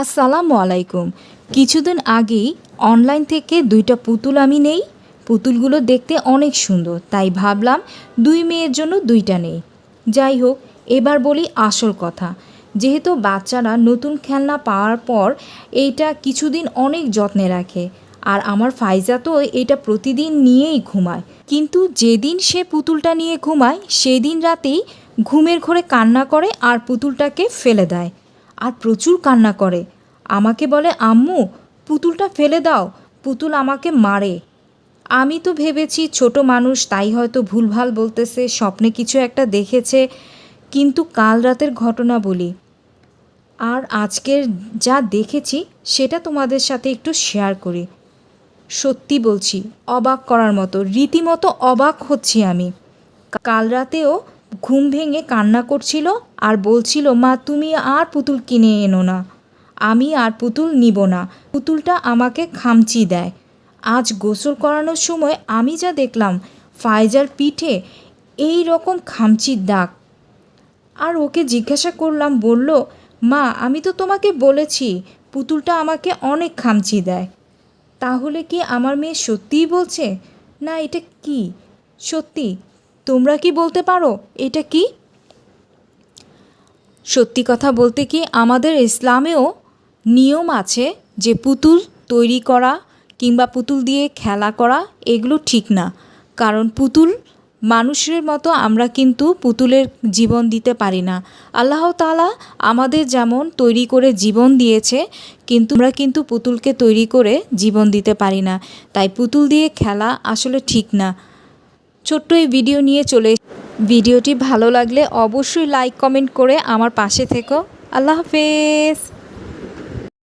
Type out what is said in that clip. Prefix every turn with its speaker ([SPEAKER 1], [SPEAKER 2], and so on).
[SPEAKER 1] আসসালামু আলাইকুম। কিছুদিন আগেই অনলাইন থেকে দুইটা পুতুল আমি নেই। পুতুলগুলো দেখতে অনেক সুন্দর, তাই ভাবলাম দুই মেয়ের জন্য দুইটা নেই। যাই হোক, এবার বলি আসল কথা। যেহেতু বাচ্চারা নতুন খেলনা পাওয়ার পর এইটা কিছুদিন অনেক যত্নে রাখে, আর আমার ফাইজা তো এটা প্রতিদিন নিয়েই ঘুমায়। কিন্তু যেদিন সে পুতুলটা নিয়ে ঘুমায়, সেদিন রাতেই ঘুমের ঘরে কান্না করে আর পুতুলটাকে ফেলে দেয়। আর প্রচুর কান্না করে। আমাকে বলে, আম্মু, পুতুলটা ফেলে দাও, পুতুল আমাকে মারে। আমি তো ভেবেছি, ছোট মানুষ, তাই হয়তো ভুলভাল বলতেছে, স্বপ্নে কিছু একটা দেখেছে, কিন্তু কাল রাতের ঘটনা বলি। আর আজকের যা দেখেছি, সেটা তোমাদের সাথে একটু শেয়ার করি। সত্যি বলছি, অবাক করার মতো, রীতিমতো অবাক হচ্ছি আমি। কাল রাতেও ঘুম ভেঙে কান্না করছিল আর বলছিল, মা, তুমি আর পুতুল কিনে এনো না। আমি আর পুতুল নিব না। পুতুলটা আমাকে খামচি দেয়। আজ গোসল করানোর সময় আমি যা দেখলাম, ফাইজার পিঠে এই রকম খামচির দাগ। আর ওকে জিজ্ঞাসা করলাম, বলল, মা, আমি তো তোমাকে বলেছি, পুতুলটা আমাকে অনেক খামচি দেয়। তাহলে কি আমার মেয়ে সত্যিই বলছে? না, এটা কি? সত্যি তোমরা কি বলতে পারো? এটা কি? সত্যি কথা বলতে কি, আমাদের ইসলামেও নিয়ম আছে যে পুতুল তৈরি করা কিংবা পুতুল দিয়ে খেলা করা, এগুলো ঠিক না। কারণ পুতুল মানুষের মতো আমরা কিন্তু পুতুলের জীবন দিতে পারি না। আল্লাহ তালা আমাদের যেমন তৈরি করে জীবন দিয়েছে, কিন্তু আমরা কিন্তু পুতুলকে তৈরি করে জীবন দিতে পারি না। তাই পুতুল দিয়ে খেলা আসলে ঠিক না। ছোট্ট এই ভিডিও নিয়ে চলে ভিডিওটি ভালো লাগলে অবশ্যই লাইক কমেন্ট করে আমার পাশে থেকো। আল্লাহ হাফেজ।